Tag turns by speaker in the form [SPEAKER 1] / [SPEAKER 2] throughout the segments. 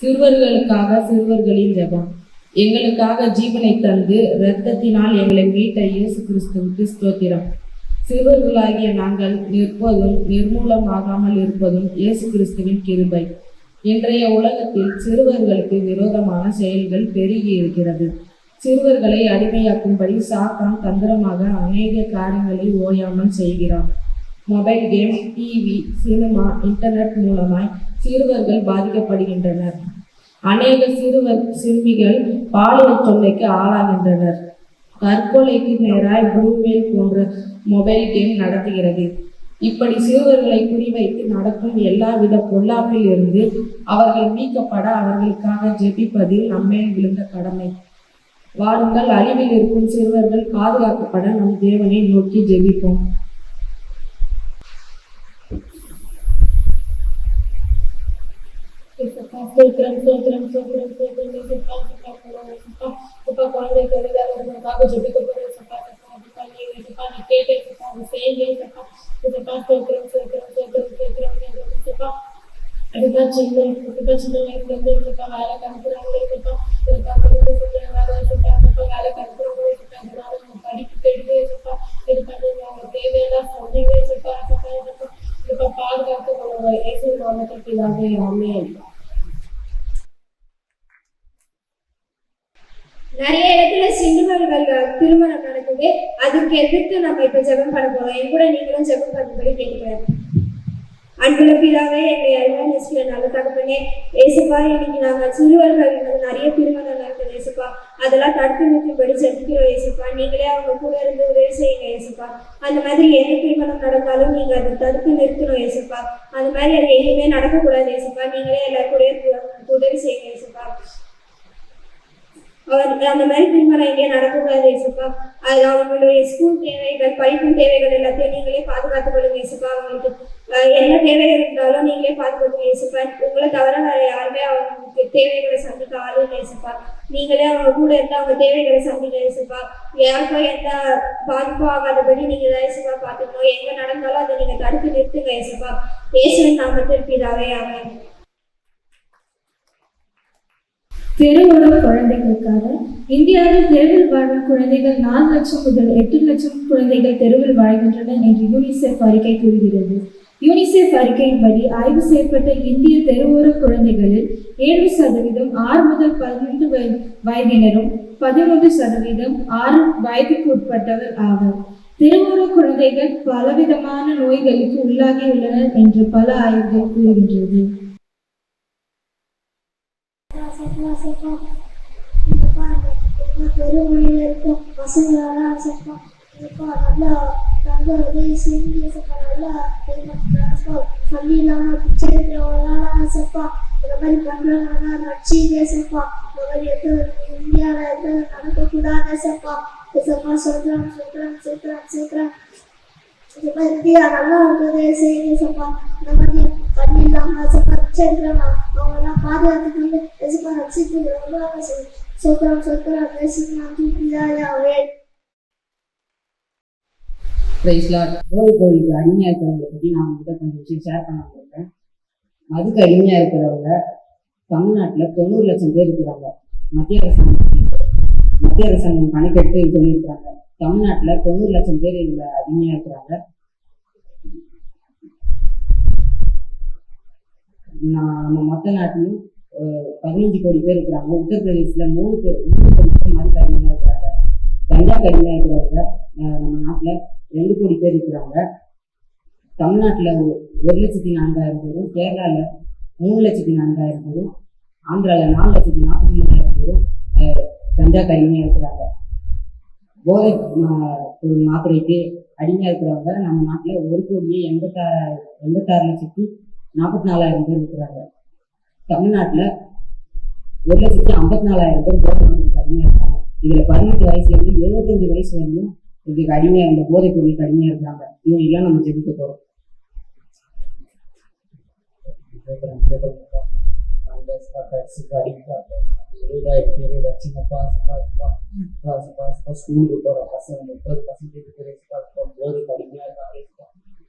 [SPEAKER 1] சிறுவர்களுக்காக சிறுவர்களின் ஜெபம். எங்களுக்காக ஜீவனை தந்து இரத்தத்தினால் எங்களை மீட்ட இயேசு கிறிஸ்துவுக்கு ஸ்தோத்திரம். சிறுவர்களாகிய நாங்கள் நிற்பதும் நிர்மூலமாகாமல் இருப்பதும் இயேசு கிறிஸ்துவின் கிருபை. இன்றைய உலகத்தில் சிறுவர்களுக்கு விரோதமான செயல்கள் பெருகி இருக்கிறது. சிறுவர்களை அடிமையாக்கும்படி சாத்தான் தந்திரமாக அநேக காரியங்களை ஓயாமல் செய்கிறான். Mobile game TV cinema internet மூலமாய் சிறுவர்கள் பாதிக்கப்படுகின்றனர். அநேக சிறுவர் சிறுமிகள் பாலியல் தொல்லைக்கு ஆளாகின்றனர். தற்கொலைக்கு நேராய் ப்ளூவேல் போன்ற மொபைல் கேம் நடத்துகிறது. இப்படி சிறுவர்களை குறிவைத்து நடக்கும் எல்லாவித பொல்லாப்பில் இருந்து அவர்கள் மீட்கப்பட அவர்களுக்காக ஜெபிப்பதில் நம்மேல் விழுந்த கடமை. வாருங்கள் அழிவில் இருக்கும் சிறுவர்கள் பாதுகாக்கப்பட நம் தேவனை நோக்கி ஜெபிப்போம்.
[SPEAKER 2] ஸ்தோத்திரம் ஸ்தோத்திரம் ஸ்தோத்திரம் ஸ்தோத்திரம் இயேசுப்பா, இயேசுப்பா, போடுவோம் இயேசுப்பா. இயேசுப்பா, குழந்தைக்கு எதிராக உங்களுக்காக ஜெபிக்க போறோம் இயேசுப்பா, இயேசுப்பா, இயேசுப்பா, நீங்க இயேசுப்பா, நீ கேட்ட இயேசுப்பா, அதை செய்யுங்க இயேசுப்பா. இயேசுப்பா, ஸ்தோத்திரம், ஸ்தோத்திரம், ஸ்தோத்திரம், ஸ்தோத்திரம், ஸ்தோத்திரம் இயேசுப்பா. இயேசுப்பா, சின்ன இயேசுப்பா, சின்ன வயசுல இருந்து இயேசுப்பா, வேலைக்கு அனுப்புறாங்க இயேசுப்பா. இயேசுப்பா, குடும்ப சூழ்நிலை இயேசுப்பா, இயேசுப்பா, வேலைக்கு அனுப்புறாங்க இயேசுப்பா. இதனால அவங்க படிப்பு கெடுது இயேசுப்பா. இயேசுப்பா, நீங்க அவங்க தேவையெல்லாம் சொன்னீங்க இயேசுப்பா, இயேசுப்பா, இயேசுப்பா. இயேசுப்பா, பாதுகாத்து கொள்ளுங்க. இயேசு நாமத்தில் பிதாவே, ஆமென்.
[SPEAKER 3] நிறைய இடத்துல சிறுவர்கள் திருமணம் நடக்குது. அதுக்கு எதிர்த்து நம்ம இப்ப ஜெபம் பண்ண போறோம். என் கூட நீங்களும் ஜெபம் பண்ணும்படி கேட்கிறேன் அன்புள்ள பிதாவே எங்களை அருமையான நெசிக்க நல்ல தகப்பனே ஏசுப்பா இன்னைக்கு நாங்க சிறுவர்கள் நிறைய திருமணம் நடக்குது ஏசுப்பா. அதெல்லாம் தடுத்து நிறுத்தும்படி ஜெபிக்கிறோம் ஏசுப்பா. நீங்களே அவங்க கூட இருந்து உதவி செய்யுங்க ஏசுப்பா. அந்த மாதிரி எந்த திருமணம் நடந்தாலும் நீங்க அதை தடுத்து நிறுத்தணும் ஏசுப்பா. அந்த மாதிரி அது எங்கேயுமே நடக்கக்கூடாது ஏசுப்பா. நீங்களே எல்லாரும் கூட உதவி செய்யுங்க. அந்த மாதிரி திருமணம் எங்கேயும் நடக்கக்கூடாது இயேசுப்பா அது அவங்களுடைய ஸ்கூல் தேவைகள் படிப்பு தேவைகள் எல்லாத்தையும் நீங்களே பாதுகாத்துக் கொள்ளுங்க இயேசுப்பா அவங்களுக்கு. என்ன தேவைகள் இருந்தாலும் நீங்களே பாதுகாத்துங்க இயேசுப்பா உங்களை தவிர வேற யாருமே அவங்களுக்கு தேவைகளை சந்திக்க ஆள் இல்லை இயேசுப்பா நீங்களே அவங்க கூட இருந்து அவங்க தேவைகளை சந்திக்க இயேசுப்பா யாருக்கும் எந்த பாதிப்பும் ஆகாதபடி நீங்க தான் இயேசுப்பா பார்த்துக்கணும் எங்க நடந்தாலும் அதை நீங்க தடுத்து நிறுத்துங்க இயேசுப்பா இயேசுவின் நாமத்தில் பிதாவே ஆமென்.
[SPEAKER 4] தெருவோர குழந்தைகளுக்காக. இந்தியாவில் தெருவில் வாழும் குழந்தைகள் நாலு லட்சம் முதல் எட்டு லட்சம் குழந்தைகள் தெருவில் வாழ்கின்றன என்று யூனிசெஃப் அறிக்கை கூறுகிறது. யூனிசெஃப் அறிக்கையின்படி ஆய்வு செய்யப்பட்ட இந்திய தெருவோர குழந்தைகளில் ஏழு சதவீதம் ஆறு முதல் பதினைந்து வய- வயதினரும் பதினொன்று சதவீதம் ஆறு வயதுக்கு உட்பட்டவர் ஆவர். தெருவோர குழந்தைகள் பலவிதமான நோய்களுக்கு உள்ளாகியுள்ளனர் என்று பல ஆய்வுகள் கூறுகின்றது.
[SPEAKER 2] சப்பா சப்பா பாருங்க இந்த தெருவுல இருக்க பசங்களெல்லாம் சப்பா சப்பா நல்லா தங்க உதவி செஞ்சு நல்லா சப்பா பிச்சை எடுக்கிறவங்களாம் சப்பா இந்த மாதிரி பண்றவங்க நடிச்சீங்க சப்பா இந்த மாதிரி எந்த இந்தியாவில் எந்த நடக்கக்கூடாது இந்த மாதிரி நல்லா இந்த மாதிரி சப்பா பிச்சை அவங்கெல்லாம் பாதுகாத்துக்கிட்டு எசுப்பா ரசித்து ரொம்ப சொல்றேன் சொல்றேன் பேசுகிறேன் பிதாவே
[SPEAKER 1] பிரைஸ்லாட் போதை பொருளுக்கு அடிமையாக இருக்கிறவங்களை பற்றி நான் உங்ககிட்ட கொஞ்சம் விஷயம் ஷேர் பண்ண போகிறேன் அதுக்கு அடிமையாக இருக்கிறவங்க தமிழ்நாட்டில் தொண்ணூறு லட்சம் பேர் இருக்கிறாங்க. மத்திய அரசாங்கம் மத்திய அரசாங்கம் கணக்கெடுத்து சொல்லியிருக்கிறாங்க தமிழ்நாட்டில் தொண்ணூறு லட்சம் பேர் இதில் அடிமையாக இருக்கிறாங்க. நான் நம்ம மொத்த நாட்டிலும் பதினஞ்சு கோடி பேர் இருக்கிறாங்க. உத்தரப்பிரதேசில் மூணு பேர் மூணு கோடி பேர் மாதிரி அடிமையாக இருக்கிறாங்க. கஞ்சா கடுமையாக இருக்கிறவங்க நம்ம நாட்டில் ரெண்டு கோடி பேர் இருக்கிறாங்க. தமிழ்நாட்டில் ஒரு லட்சத்தி நான்காயிரம் பேரும் கேரளாவில் மூணு லட்சத்தி நான்காயிரம் பேரும் ஆந்திராவில் நாலு லட்சத்தி நாற்பத்தி மூணாயிரம் பேரும் கஞ்சா அடிமையாக இருக்கிறாங்க. போதை பொருள் மாத்திரைக்கு அடிமையாக இருக்கிறவங்க நம்ம நாட்டில் ஒரு கோடியே எண்பத்தாறு எண்பத்தாறு லட்சத்தி நாற்பத்தி நாலாயிரம் பேர் இருக்கிறாங்க. தமிழ்நாட்டில் ஒரு லட்சத்தி ஐம்பத்தி நாலாயிரம் பேர் போதை பொருளுக்கு அடிமையாக இருக்காங்க. இதில் பதினெட்டு வயசுலேருந்து எழுபத்தஞ்சு வயசு வரையும் இதுக்கு அடிமையாக இந்த போதைப் பொருளுக்கு அடிமையாக இருக்காங்க. இவங்க எல்லாம் நம்ம ஜெபிக்க போகிறோம்
[SPEAKER 5] ஸ்கூலுக்கு போற பசங்க முப்பது பர்சன்டேஜ் பேர் போது கடுமையா இருக்காங்க.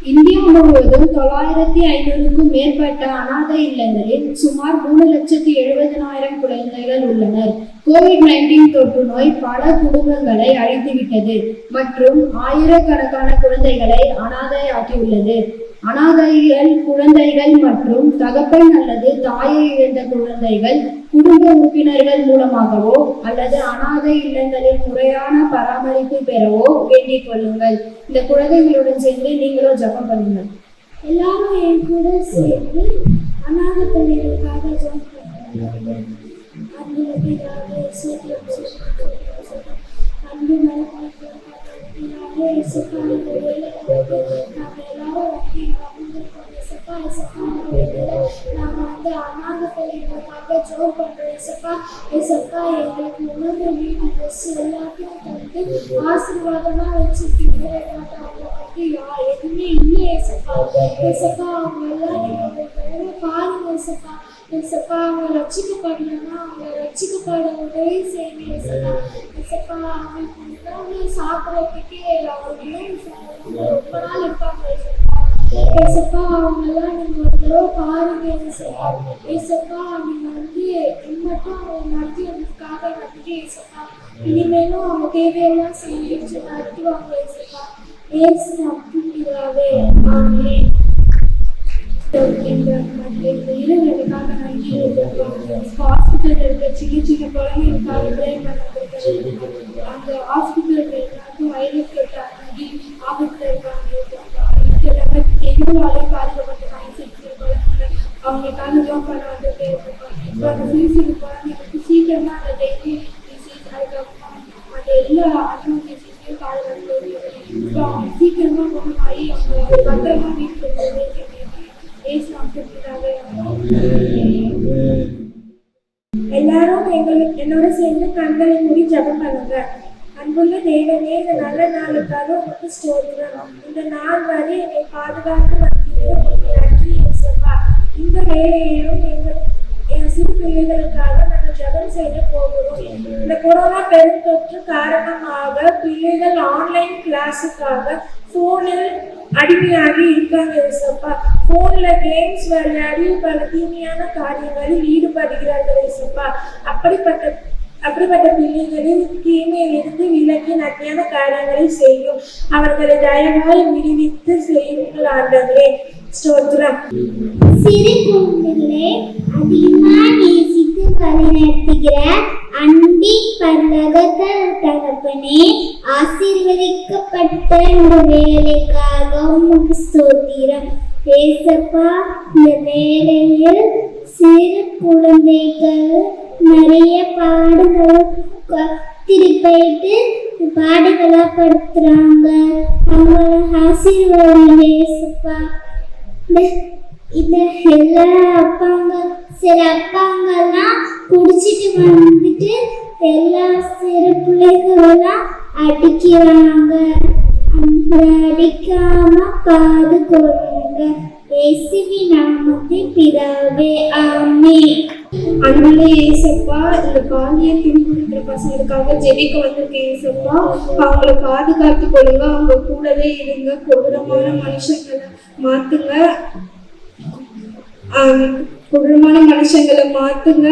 [SPEAKER 4] இந்தியா முழுவதும் தொள்ளாயிரத்தி ஐநூறுக்கும் மேற்பட்ட அனாதை இல்லங்களில் சுமார் மூணு லட்சத்தி எழுபதனாயிரம் குழந்தைகள் உள்ளனர். கோவிட் நைன்டீன் தொற்று நோய் பல குடும்பங்களை அழித்துவிட்டது மற்றும் ஆயிரக்கணக்கான குழந்தைகளை அனாதை ஆக்கியுள்ளது அனாதைகள் குழந்தைகள் மற்றும் தகப்பன் அல்லது தாயை இழந்த குழந்தைகள் குடும்ப உறுப்பினர்கள் மூலமாகவோ அல்லது அனாதை இல்லங்களில் முறையான பராமரிப்பு பெறவோ வேண்டிக் கொள்ளுங்கள். இந்த குழந்தைகளுடன் சேர்ந்து நீங்களும் ஜெபம் பண்ணுங்கள்.
[SPEAKER 3] எல்லாரும் என் கூட சேர்ந்து அனாதை பிள்ளைகளுக்காக ஜபம் பண்ணுங்கள். ஏசப்பா எங்களுக்கு உணவு, வீடு, dress எல்லாத்தையும் தந்து ஆசீர்வாதமாக வச்சுருக்கீங்க எங்கள்ட்ட அவங்கள பத்தி யா- எதுவுமே இல்லை ஏசப்பா ஏசப்பா அவங்க எல்லாம் நீங்க பாருங்க ஏசப்பா ஏசப்பா அவங்க ரட்சிக்கப்படலைன்னா அவங்க ரட்சிக்கப்பட உதவி செய்யுங்க ஏசப்பா ஏசப்பா அவங்களுக்கு உணவு சாப்பிட்றதுக்கே அவங்க உணவு ரொம்ப நாள் இருப்பாங்க ஏசப்பா இயேசுப்பா, அவங்கெல்லாம் நீங்கள் நீங்க ஒரு தடவை பாருங்க இயேசுப்பா. நீங்கள் வந்து மட்டும் அவங்க நடத்தியதுக்காக நன்றி இயேசுப்பா. இனிமேலும் அவங்க தேவையெல்லாம் செஞ்சு நடத்துவாங்க இயேசுப்பா. இயேசு அப்படிங்கிறாவே
[SPEAKER 6] ஆமே ஹாஸ்பிட்டல் இருக்க சின்ன சின்ன குழந்தைகளுக்காக ப்ரே பண்ணுறது அந்த ஹாஸ்பிட்டல் எல்லாருக்கும் வைரஸ் தொட்டாங்க ஆபத்தில் இருக்காங்க எங்களாலே பாதிக்கப்பட்டிருக்காங்க சின்ன குழந்தைங்க பண்ண வந்துட்டே இருக்காங்க இப்போ அந்த சிசிக்கு குழந்தைங்களுக்கு அந்த டெய்லி டிசீஸ் அதுக்கப்புறம் அந்த எல்லா அன்னோன் டிசீஸையும் பாதுகாத்து ஸோ அவங்க சீக்கிரமா குணமாகி அவங்க பத்திரமா வீட்டில் போய் ஏசு
[SPEAKER 3] எல்லாரும் எங்களுக்கு என்னோட சேர்ந்து கண்களை மூடி ஜபம் பண்ணுங்க. அன்புள்ள தேவனே இந்த நல்ல நாளுக்காக உங்களுக்கு ஸ்தோத்திரம். இந்த நாள் வரை என்னை பாதுகாத்து வந்தீங்க உங்களுக்கு நன்றி இயேசுப்பா இந்த வேலையிலும் எங்கள் என் சிறு பிள்ளைகளுக்காக நாங்கள் ஜபம் செய்ய போகிறோம். இந்த கொரோனா பெருந்தொற்று காரணமாக பிள்ளைகள் ஆன்லைன் கிளாஸுக்காக ஃபோனில் அடிமையாகி இருக்காங்க இயேசப்பா ஃபோனில் கேம்ஸ் விளையாடி பல தீமையான காரியங்களில் ஈடுபடுகிறார்கள் இயேசப்பா அப்படிப்பட்ட அப்படிப்பட்ட பிள்ளைகளின் தீமையிலிருந்து விலக்கி நன்மையான காரியங்களை செய்யும். அவர்களை தயவாய் விடுவித்து செய்யுங்கள் ஆண்டவரே ஸ்தோத்திரம்.
[SPEAKER 7] சிறு குழந்தைகளே அதிகமா நேசித்து வழிநடத்துகிற அன்பின் பரலோக தகப்பனே ஆசீர்வதிக்கப்பட்ட இந்த வேலைக்காக உமக்கு ஸ்தோத்திரம். ஏசப்பா இந்த வேலையில் சிறு குழந்தைகள் நிறைய பாடுகள் திருப்பிட்டு பாடுகளா படுத்துறாங்க. அவங்கள ஆசீர்வாதம் ஏசப்பா. இந்த- இந்த எல்லா அப்பாங்க சில அப்பாங்கெல்லாம் குடிச்சிட்டு வந்துட்டு எல்லா சிறு பிள்ளைகளெல்லாம் அடிக்கிறாங்க. அடிக்காம காது கொள்ளுங்க இயேசுவி நாமத்தை பிதாவே ஆமே
[SPEAKER 4] அன்புள்ள ஏசப்பா இந்த பாலிய துன்புறுத்துற பசங்களுக்காக ஜெபிக்க வந்திருக்க ஏசப்பா அவங்கள பாதுகாத்து கொள்ளுங்க அவங்க கூடவே இருங்க கொடூரமான மனுஷங்களை மாத்துங்க கொடூரமான மனுஷங்களை மாத்துங்க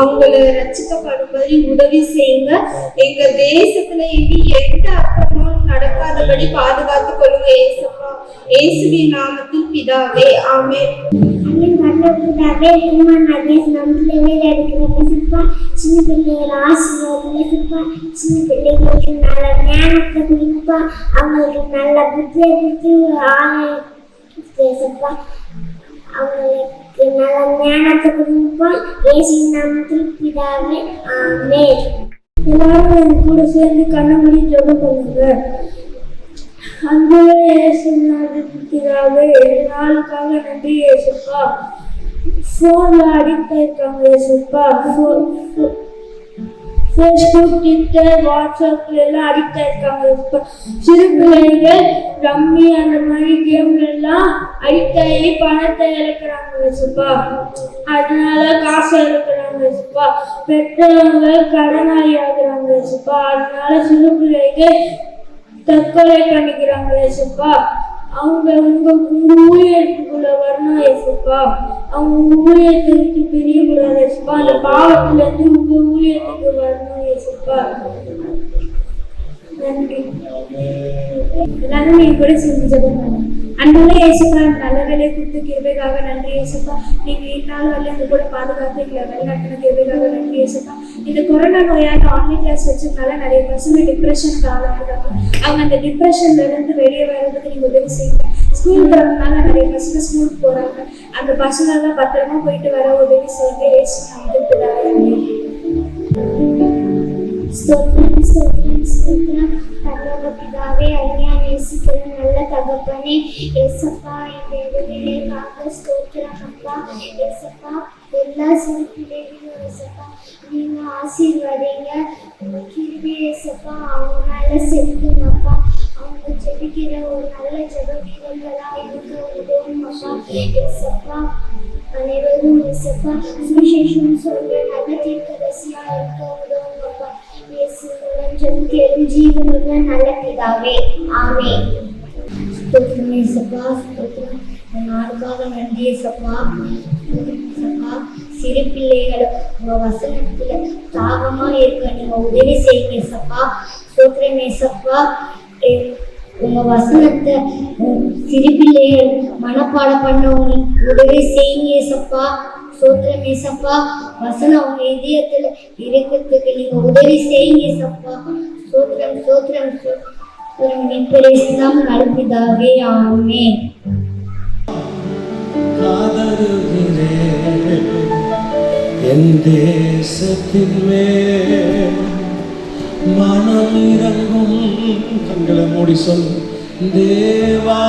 [SPEAKER 4] அவங்கள ரட்சிக்கப்படும்படி உதவி செய்யுங்க. எங்க தேசத்துல இனி எந்த அக்கிரமும் நடக்காதபடி பாதுகாத்துக் கொள்ளுங்க ஏசப்பா. ஏசுவி நாமத்தில் பிதாவே ஆமே
[SPEAKER 7] அண்ணன் கண்டபுதாவே சும்மா நிறைய நம்மளவே எடுக்கிற பேசப்பா சின்ன பிள்ளைகள் ஆசீர்வாதம் சின்ன பிள்ளைகளுக்கு நல்ல ஞானத்தை கொடுப்பா. அவங்களுக்கு நல்ல புத்தியை கொடுத்து பேசப்பா அவர்களுக்கு நல்ல ஞானத்தை கொடுப்போம் ஏசி நாமத்தில் பிதாவே ஆமே
[SPEAKER 3] எல்லாரும் என் கூட சேர்ந்து கண்ணமணி ஜெபம் பண்ணுங்க அன்பே இயேசு பிதாவே நாளுக்காக நன்றி இயேசுப்பா. ஃபோன்ல அடிக்ட் ஆயிருக்காங்க இயேசுப்பா. ஃபேஸ்புக் ட்விட்டர் வாட்ஸ்அப்பில் எல்லாம் அடிக்ட் ஆயிருக்காங்க இப்போ. சிறு பிள்ளைகள் ரம்மி அந்த மாதிரி கேம்ல எல்லாம் அடிக்ட் ஆகி பணத்தை இழக்கிறாங்க இயேசுப்பா அதனால காசு இழக்கிறாங்க ஆகுறாங்க பெற்றவங்க கடனாளி ஆகுறாங்க ஏசப்பா அதனால சிறு பிள்ளைகள் தற்கொலை பண்ணிக்கிறாங்க ஏசப்பா அவங்க உங்க உங்க ஊழியத்துக்குள்ள வரணும் ஏசப்பா அவங்க உங்க ஊழியத்தை விட்டு பிரியக்கூடாது ஏசப்பா அந்த பாவத்துல இருந்து உங்க ஊழியத்துக்கு வரணும் ஏசப்பா நன்றி. எல்லாரும் நீங்க கூட செஞ்சு ஜெபம் பண்ணுங்க அன்புள்ள இயேசுப்பா நல்ல வேலையை கொடுத்து கிருபைக்காக நன்றி இயேசுப்பா நீங்க இந்நாள் வரல எங்க கூட பாதுகாத்து எங்களை வெளிநாட்டின கிருபைக்காக நன்றி இயேசுப்பா இந்த கொரோனா நோயால ஆன்லைன் கிளாஸ் வச்சதுனால நிறைய பசங்க டிப்ரெஷனுக்கு ஆளாகிறாங்க அவங்க அந்த டிப்ரெஷன்ல இருந்து வெளியே வர்றதுக்கு நீங்க உதவி செய்யுங்க. ஸ்கூல் போறதுனால நிறைய பசங்க ஸ்கூலுக்கு போறாங்க. அந்த பசங்க எல்லாம் பத்திரமா போயிட்டு வர உதவி செய்யுங்க. இயேசு நமக்கு பிதாவே.
[SPEAKER 7] ஸ்தோத்திரம் பரலோக பிதாவே அருமையா நேசிக்கிற நல்ல தகப்பனே எசப்பா இந்த இடவிலேக்காக ஸ்தோத்திரம் அப்பா. எசப்பா எல்லா சிறு பிள்ளைகளும் ஏசப்பா நீங்க ஆசீர்வாதீங்க. கிருபி எசப்பா அவங்க மேல செலுத்தினப்பா அவங்க ஜெபிக்கிற ஒரு நல்ல ஜெப வீரர்களா இருக்க உதவும் அப்பா. எசப்பா அனைவரும் எசப்பா சுவிசேஷம் சொல்ற நல்ல தீர்க்கதரிசியா இருக்க உதவும் அப்பா. இயேசு மூலம் ஜெபிக்கிறோம் ஜீவனுள்ள நல்ல பிதாவே ஆமென். ஸ்தோத்திரம் இயேசுப்பா ஸ்தோத்திரம். இந்த நாளுக்காக நன்றி இயேசுப்பா. இயேசுப்பா சிறு பிள்ளைகள் உங்க வசனத்துல தாகமா இருக்க நீங்க உதவி செய்யுங்க சப்பா ஸ்தோத்திரம் சப்பா எ- உங்க வசனத்தை உம், சிறு பிள்ளைகள் மனப்பாடம் பண்ண உதவி செய்யுங்க சப்பா சோத்திரம் ஏசப்பா வசனம் அவங்க இதயத்துல இருக்கிறதுக்கு நீங்க உதவி செய்யுங்க ஏசப்பா சோத்திரம் சோத்திரம் சோத்திரம் நிப்பரேசுதான் நடுப்பிதாவே ஆமே
[SPEAKER 5] என் தேசத்தின் மேல். மனம் இறங்கும் கண்களை மூடி சொல் தேவா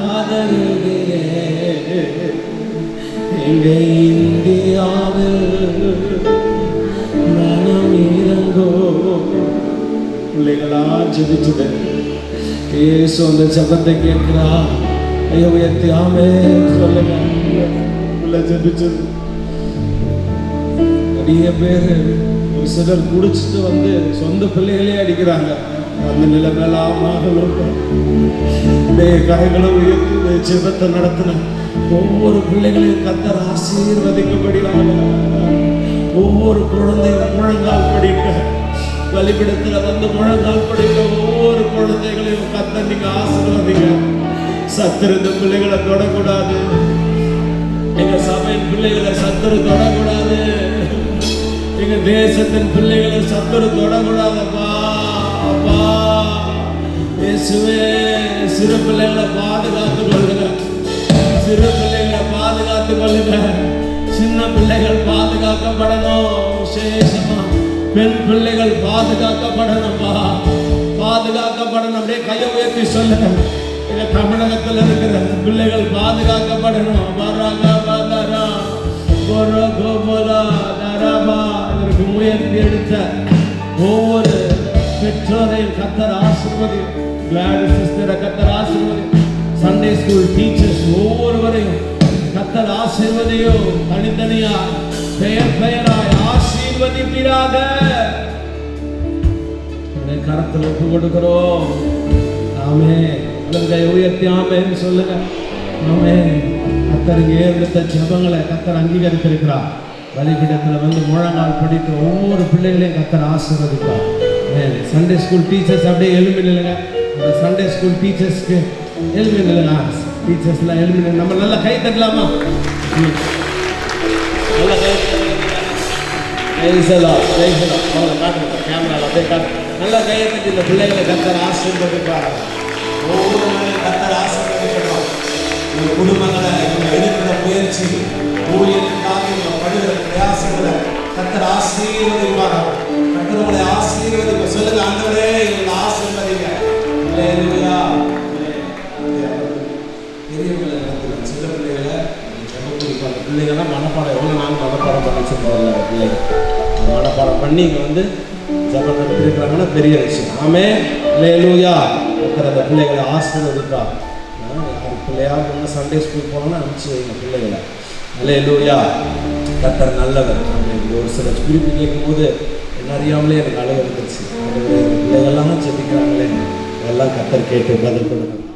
[SPEAKER 5] காதருகிறேன் எங்க இந்தியாவில் மனம் இறங்கோ பிள்ளைகளா ஜெபிச்சது இயேசு அந்த ஜபத்தை கேட்கிறா ஐயோ உயர்த்தி சொல்லுங்க பிள்ளை ஜெபிச்சது நிறைய பேர் ஒரு சிலர் குடிச்சிட்டு வந்து சொந்த பிள்ளைகளே அடிக்கிறாங்க. அந்த நிலைமெல்லாம் ஆகணும் கரைகளை உயர்த்தி ஜெபத்தை நடத்தின ஒவ்வொரு பிள்ளைகளையும் கத்தர் ஆசீர்வதிக்கும்படியாக ஒவ்வொரு குழந்தையும் முழங்கால் படிக்க வழிபடத்தில் வந்து முழங்கால் படிக்க ஒவ்வொரு குழந்தைகளையும் கத்த நீங்க ஆசீர்வதிங்க சத்திருந்த பிள்ளைகளை தொடக்கூடாது எங்க சபையின் பிள்ளைகளை சத்துரு தொடக்கூடாது எங்க தேசத்தின் பிள்ளைகளை சத்துரு தொடக்கூடாதப்பா அப்பா இயேசுவே சிறு பிள்ளைகளை பாதுகாத்து கொள்ளுங்க. சிறு பிள்ளைகளை பாதுகாத்து கொள்ளுங்க. சின்ன பிள்ளைகள் பாதுகாக்கப்படணும். விசேஷமா பெண் பிள்ளைகள் பாதுகாக்கப்படணும்பா. பாதுகாக்கப்படணும். அப்படியே கையை உயர்த்தி சொல்லுங்க. எங்க தமிழகத்தில் இருக்கிற பிள்ளைகள் பாதுகாக்கப்படணும். வராக வராரா கோர கோபரா தரபா இதற்கு முயற்சி எடுத்த ஒவ்வொரு பெற்றோரையும் கத்தர் ஆசிர்வதி கிளாடி சிஸ்டரை கத்தர் ஆசிர்வதி சண்டே ஸ்கூல் டீச்சர்ஸ் ஒவ்வொருவரையும் கத்தர் ஆசிர்வதியோ தனித்தனியா பெயர் பெயராய் ஆசீர்வதிப்பீராக. கரத்தில் ஒப்பு கொடுக்கிறோம். ஆமே கை உயர்த்தி ஆமேன்னு சொல்லுங்க. ஆமே கத்தருக்கு ஏற்படுத்த ஜபங்களை கத்தர் அங்கீகரித்திருக்கிறார். வழிபீடத்தில் வந்து முழங்கால் படித்து ஒவ்வொரு பிள்ளைகளையும் கத்தர் ஆசீர்வதிப்பார். சண்டே ஸ்கூல் டீச்சர்ஸ் அப்படியே எழுப்பி நில்லுங்க. அந்த சண்டே ஸ்கூல் டீச்சர்ஸ்க்கு எழுப்பி நில்லுங்க. டீச்சர்ஸ்லாம் நில்லுங்க. நம்ம நல்லா கை தட்டலாமா. நல்லா கை ஜெயிசலாம் ஜெயிசலாம் அவங்களை காட்டுங்க கேமராவில் அப்படியே காட்டு. நல்லா கையை தட்டி இந்த பிள்ளைகளை கத்தர் ஆசீர்வதிப்பார். ஒவ்வொரு கத்தர் ஆசீர்வதிக்கணும் உங்கள் குடும்பங்களை இவங்க எடுக்கிற முயற்சி ஊழியத்துக்காக இவங்க படுகிற பிரயாசங்களை கத்தர் ஆசீர்வதிப்பார் கத்தர் உங்களை ஆசீர்வதிப்ப சொல்லுங்க ஆண்டவரே இவங்களை ஆசீர்வதிங்க. அல்லேலூயா. பெரியவங்களை நடத்துங்க. சின்ன பிள்ளைகளை ஜெபம் குறிப்பாங்க பிள்ளைங்கள்லாம் மனப்பாடம் எவ்வளோ நாள் மனப்பாடம் பண்ண சொல்லுவாங்க பிள்ளைங்க. மனப்பாடம் பண்ணி இங்கே வந்து ஜெபம் நடத்திருக்கிறாங்கன்னா பெரிய விஷயம். ஆமே லேலூயா இருக்கிற அந்த பிள்ளைகளை ஆசீர்வதிப்பா. யார் பிள்ளையாக ஒன்று சண்டே ஸ்கூல் போனோம்னா அனுப்பிச்சு வைங்க பிள்ளைகளை. அல்லேலூயா. கத்தர் நல்லவர். ஆமென். ஒரு சில குறிப்பு கேட்கும் அறியாமலே எனக்கு அளவு வந்துருச்சு. இதெல்லாம் இந்த எல்லாம் கத்தர் கேட்டு பதில் கொடுக்கணும்.